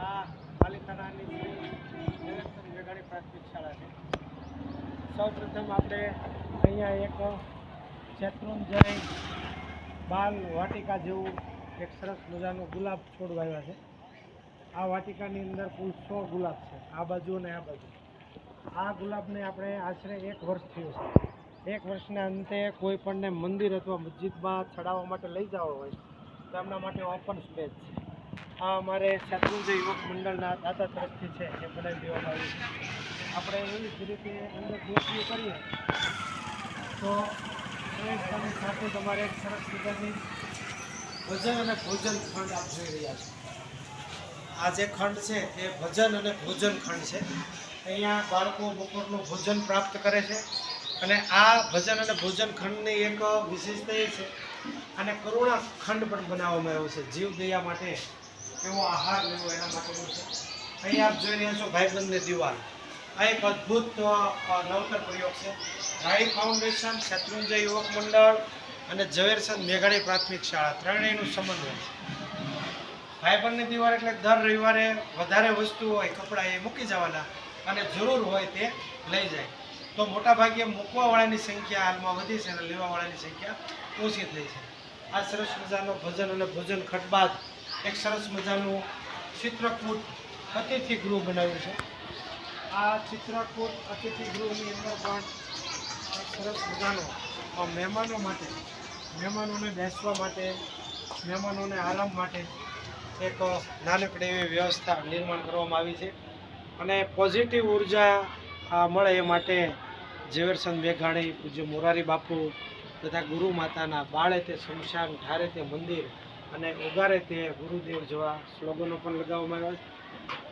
આ પાલિતાણાની શ્રી પ્રાથમિક શાળા છે. સૌપ્રથમ આપણે અહીંયા એક શેત્રુંજય બાલ વાટિકા જેવું એક સરસ મજાનો ગુલાબ છોડ વાવ્યા છે. આ વાટિકાની અંદર કુલ સો ગુલાબ છે, આ બાજુ અને આ બાજુ. આ ગુલાબને આપણે આશરે એક વર્ષ થયું છે. એક વર્ષના અંતે કોઈ પણને મંદિર અથવા મસ્જિદમાં ચડાવવા માટે લઈ જવા હોય તો એમના માટે ઓપન સ્પેસ છે. આ અમારે શત્રુંજ યુવક મંડળના દાતા તરફથી છે એ બનાવી દેવામાં આવ્યું છે. આપણે એવી જ રીતે અંદર ગોઠવી કરીએ. તો સાથે તમારે એક સરસ મજાની ભજન અને ભોજન ખંડ આપ જોઈ રહ્યા છો. આ જે ખંડ છે, એ ભજન અને ભોજન ખંડ છે. અહીંયા બાળકો બપોરનું ભોજન પ્રાપ્ત કરે છે. અને આ ભજન અને ભોજન ખંડની એક વિશેષતા એ છે અને કરુણા ખંડ પણ બનાવવામાં આવ્યો છે. જીવ દયા માટે એવો આહાર લેવો એના માટેનું છે. અહીં આપ જોઈ રહ્યા છો ભાઈબંધની દિવાલ. આ એક અદ્ભુત નવતર પ્રયોગ છે. રાઈ ફાઉન્ડેશન, શત્રુંજય યુવક મંડળ અને ઝવેરચંદ મેઘાણી પ્રાથમિક શાળા ત્રણેયનું સમન્વય છે. ભાઈબંધની દિવાલ એટલે દર રવિવારે વધારે વસ્તુ હોય, કપડાં એ મૂકી જવાના અને જરૂર હોય તે લઈ જાય. તો મોટાભાગે મૂકવાવાળાની સંખ્યા હાલમાં વધી છે અને લેવાવાળાની સંખ્યા ઓછી થઈ છે. આ સરસ મજાનો ભજન અને ભોજન ખટ બાદ એક સરસ મજાનું ચિત્રકૂટ અતિથિ ગૃહ બનાવ્યું છે. આ ચિત્રકૂટ અતિથિ ગૃહની અંદર પણ સરસ મજાનો મહેમાનો માટે, મહેમાનોને બેસવા માટે, મહેમાનોને આરામ માટે એક નાનકડી એવી વ્યવસ્થા નિર્માણ કરવામાં આવી છે. અને પોઝિટિવ ઊર્જા મળે એ માટે ઝવેરચંદ મેઘાણી, પૂજ્ય મોરારી બાપુ તથા ગુરુ માતાના બાળે તે શમશાન ઠારે તે મંદિર અને ઉગારે તે ગુરુદેવ જેવા સ્લોગનો પણ લગાવવામાં આવ્યા છે.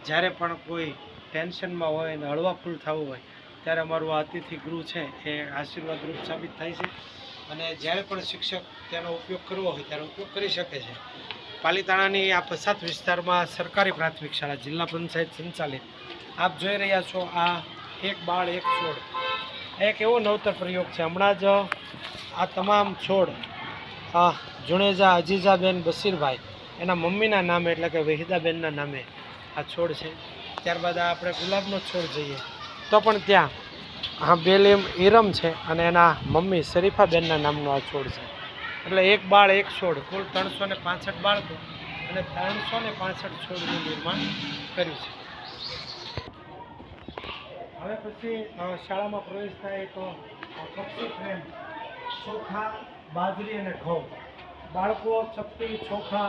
જ્યારે પણ કોઈ ટેન્શનમાં હોય અને હળવા ફૂલ થવું હોય, ત્યારે અમારું અતિથિ ગૃહ છે એ આશીર્વાદરૂપ સાબિત થાય છે. અને જ્યારે પણ શિક્ષક તેનો ઉપયોગ કરવો હોય, ત્યારે ઉપયોગ કરી શકે છે. પાલીતાણાની આ પસાત વિસ્તારમાં સરકારી પ્રાથમિક શાળા જિલ્લા પંચાયત સંચાલિત. આપ જોઈ રહ્યા છો આ એક બાળ, એક છોડ. એક એવો નવતર પ્રયોગ છે. હમણાં જ આ તમામ છોડ, આ જુણેજા અજીજાબેન બશીરભાઈ એના મમ્મીના નામે એટલે કે વહીદાબેનના નામે આ છોડ છે. ત્યારબાદ આ આપણે ગુલાબનો છોડ જોઈએ. તો પણ ત્યાં, આ બેલીમ ઈરમ છે અને એના મમ્મી શરીફાબેનના નામનો આ છોડ છે. એટલે એક બાળ, એક છોડ, કુલ ત્રણસો ને બાળકો અને ત્રણસો ને છોડનું નિર્માણ કર્યું છે. હવે પછી શાળામાં પ્રવેશ થાય તો પક્ષી પ્રેમ, ચોખા, બાજરી અને ઘઉં. બાળકો ચપટી ચોખા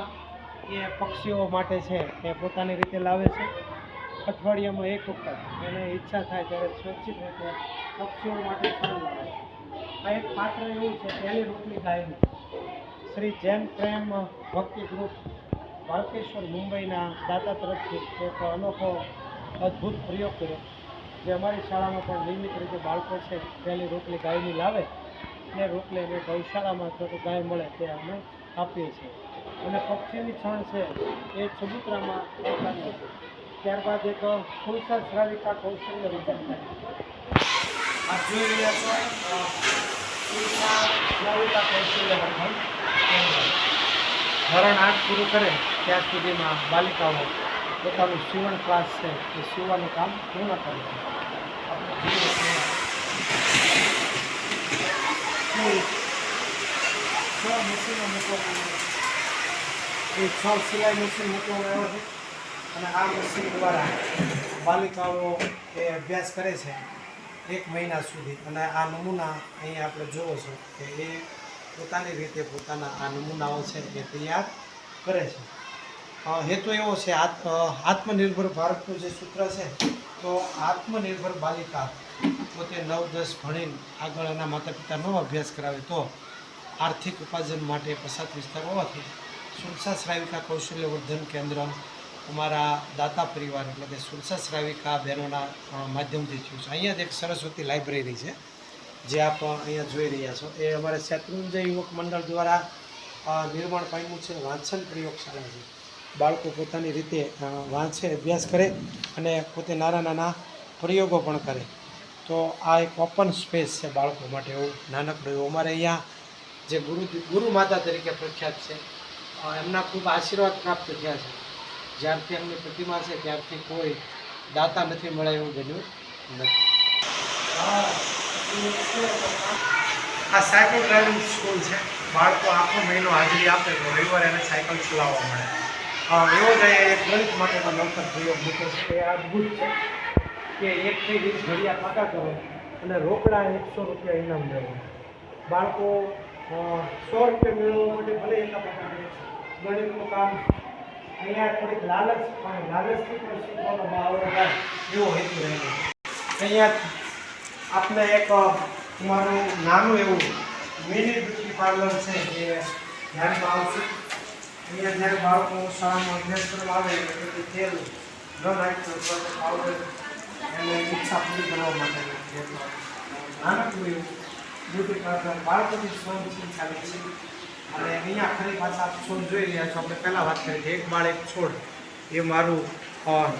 એ પક્ષીઓ માટે છે, એ પોતાની રીતે લાવે છે. અઠવાડિયામાં એક વખત. એને ઈચ્છા થાય ત્યારે સ્વચ્છિત રીતે પક્ષીઓ માટે ફળ લાવે આ એક પાત્ર એવું છે, પહેલી રૂપની ગાયનું. શ્રી જૈન પ્રેમ ભક્તિ ગ્રુપ, બાળકેશ્વર મુંબઈના દાતા તરફથી એક અનોખો, અદ્ભુત પ્રયોગ કર્યો. જે અમારી શાળામાં પણ નિયમિત રીતે બાળકો છે, પહેલી રોટલી ગાયની લાવે એ રોટલી અમે ગૌશાળામાં અથવા તો ગાય મળે તે અમે આપીએ છીએ. અને પક્ષીની છણ છે, એ ચબૂતરામાં ત્યારબાદ એક ફુલસા શ્રાવિકા કૌશલ્ય વિચાર આપ જોઈ રહ્યા છો કૌશલ્ય વર્ધન. ધોરણ આઠ પૂરું કરે ત્યાં સુધીમાં બાલિકાઓ પોતાનું સીવણ ક્લાસ છે, એ સીવવાનું કામ પૂર્ણ કરે છે. મશીનો મૂકવામાં એ છ સિલાઈ મશીન મૂકવામાં આવ્યો છે અને આ મશીન દ્વારા બાલિકાઓ એ અભ્યાસ કરે છે એક મહિના સુધી. અને આ નમૂના અહીં આપણે જોવો છો કે એ પોતાની રીતે પોતાના આ નમૂનાઓ છે એ તૈયાર કરે છે. હેતુ એવો છે આત્મનિર્ભર ભારતનું જે સૂત્ર છે, તો આત્મનિર્ભર બાલિકા પોતે નવ દસ ભણીને આગળ એના માતા પિતાનો અભ્યાસ કરાવે તો આર્થિક ઉપાર્જન માટે પસાત વિસ્તાર હોવાથી સુરસા શ્રાવિકા કૌશલ્ય વર્ધન કેન્દ્ર અમારા દાતા પરિવાર એટલે કે સુરસા શ્રાવિકા બહેનોના માધ્યમથી થયું છે. અહીંયા જ એક સરસ્વતી લાઇબ્રેરી છે, જે આપ અહીંયા જોઈ રહ્યા છો. એ અમારે શત્રુંજય યુવક મંડળ દ્વારા નિર્માણ પામ્યું છે વાંચન પ્રયોગશાળા છે. બાળકો પોતાની રીતે વાંચે, અભ્યાસ કરે અને પોતે નાના નાના પ્રયોગો પણ કરે. તો આ એક ઓપન સ્પેસ છે બાળકો માટે એવું નાનકડું એવું. અમારે અહીંયા જે ગુરુ ગુરુ માતા તરીકે પ્રખ્યાત છે એમના ખૂબ આશીર્વાદ પ્રાપ્ત થયા છે. જ્યારથી એમની પ્રતિમા છે, ત્યારથી કોઈ દાતા નથી મળે એવું બન્યું નથી. આ સાયકલ ડ્રાઇવિંગ સ્કૂલ છે. બાળકો આખો મહિનો હાજરી આપે તો રવિવારે એને સાયકલ ચલાવવા મળે. એવો જ અહીંયા એક ગણિત માટેનો નવતર પ્રયોગ મૂક્યો છે એ અદ્ભુત છે કે એકથી વીસ ઘડિયા પાકા કરો અને રોકડા એકસો રૂપિયા ઇનામ મેળવો બાળકો અ, સો રૂપિયા મેળવવા માટે ભલે એટલા પાકા કરે ગણિતનું કામ અહીંયા થોડીક લાલચ પણ લાલચથી પણ શીખવાનો માહોલ થાય એવો હેતુ રહેલો. છે અહીંયા આપને એક અ, મારું નાનું એવું મિની બ્યુટી પાર્લર છે જે ધ્યાનમાં આવશે. અહીંયા જ્યારે બાળકો શાળામાં અભ્યાસ કરવા આવે એટલે તે તેલ ન નાખતો તો પાવડર એને ઈચ્છા પૂરી કરવા માટે નાનકડું એવું બ્યુટી પાર્લર બાળકોની સ્વયંથી ચાલે છે? અને અહીંયા ખરી પાછા આપ છોડ જોઈ રહ્યા છો. આપણે પહેલાં વાત કરી એક બાળ એક છોડ. એ મારું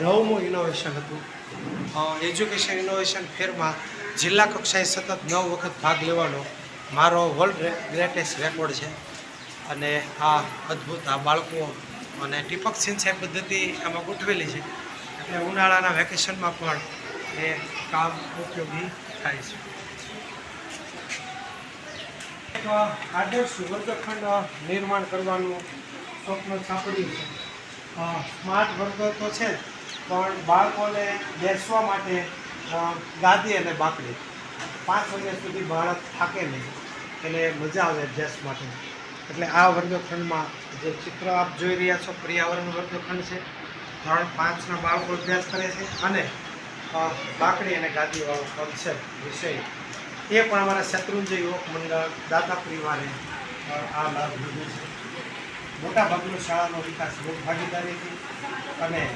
નવમું ઇનોવેશન હતું. એજ્યુકેશન ઇનોવેશન ફેરમાં જિલ્લા કક્ષાએ સતત નવ વખત ભાગ લેવાનો મારો વર્લ્ડ ગ્રેટેસ્ટ રેકોર્ડ છે. અને આ અદ્ભુત આ બાળકો અને ટીપક સિંચાઈ પદ્ધતિ એમાં ગોઠવેલી છે. એટલે ઉનાળાના વેકેશનમાં પણ એ કામ ઉપયોગી થાય છે. એક આદર્શ વર્ગખંડ નિર્માણ કરવાનું સ્વપ્ન છાપડ્યું છે. સ્માર્ટ વર્ગ તો છે પણ બાળકોને બેસવા માટે ગાદી અને બાકડી. પાંચ વાગ્યા સુધી બાળક થાકે નહીં, એટલે મજા આવે અભ્યાસ માટે. એટલે આ વર્ગખંડમાં જે ચિત્ર આપ જોઈ રહ્યા છો પર્યાવરણ વર્ગખંડ છે. ધોરણ પાંચના બાળકો અભ્યાસ કરે છે અને અ, બાકડી અને ગાદીવાળો કોન્સેપ્ટ વિષય. એ પણ અમારા શત્રુંજય યુવક મંડળ દાતા પરિવારે આ લાભ લીધો છે. મોટાભાગનો શાળાનો વિકાસ લોક ભાગીદારીથી અને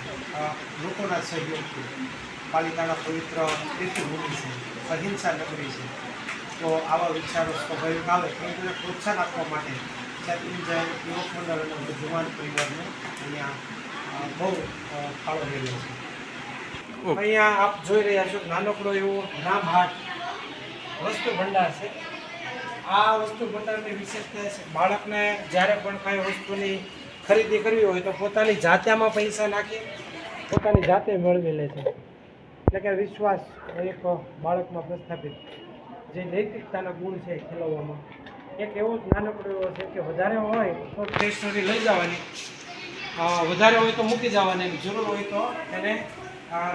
લોકોના સહયોગથી. પાલિકાના પવિત્ર તીર્થભૂમિ છે અહિંસા નગરી છે. તો આવા વિચારો સ્વાભાવિક આવે પરંતુ પ્રોત્સાહન આપવા માટે શત્રુંજય યુવક મંડળ અને બુદ્ધિમાન પરિવારને અહીંયા બહુ ફાળો રહેલો છે. અહીંયા આપ જોઈ રહ્યા છો નાનકડો એવો રામ હાટ વસ્તુ ભંડાર છે. આ વસ્તુ ભંડારની વિશેષતા છે બાળકને જ્યારે પણ કાંઈ વસ્તુની ખરીદી કરવી હોય તો પોતાની જાત્યામાં પૈસા નાખી પોતાની જાતે મેળવી લે છે. એટલે કે વિશ્વાસ એક બાળકમાં પ્રસ્થાપિત. જે નૈતિકતાના ગુણ છે ખીલવવામાં એક એવો જ નાનકડો એવો છે કે વધારે હોય તો સ્ટેશનરી લઈ જવાની. વધારે હોય તો મૂકી જવાની. જરૂર હોય તો એને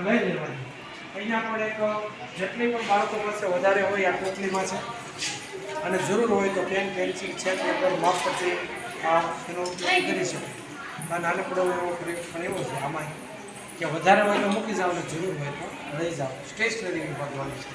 લઈ લેવાની. અહીંયા પણ એક જેટલી પણ બાળકો પાસે વધારે હોય આ ટોપલીમાં છે. અને જરૂર હોય તો પેન, પેન્સિલ છે પેપર આ, એનો ઉપયોગ કરી શકે. આ નાનકડો એવો પણ એવો છે આમાં કે વધારે હોય તો મૂકી જવાનું, જરૂર હોય તો લઈ જાઓ સ્ટેશનરી વિભાગવાની છે.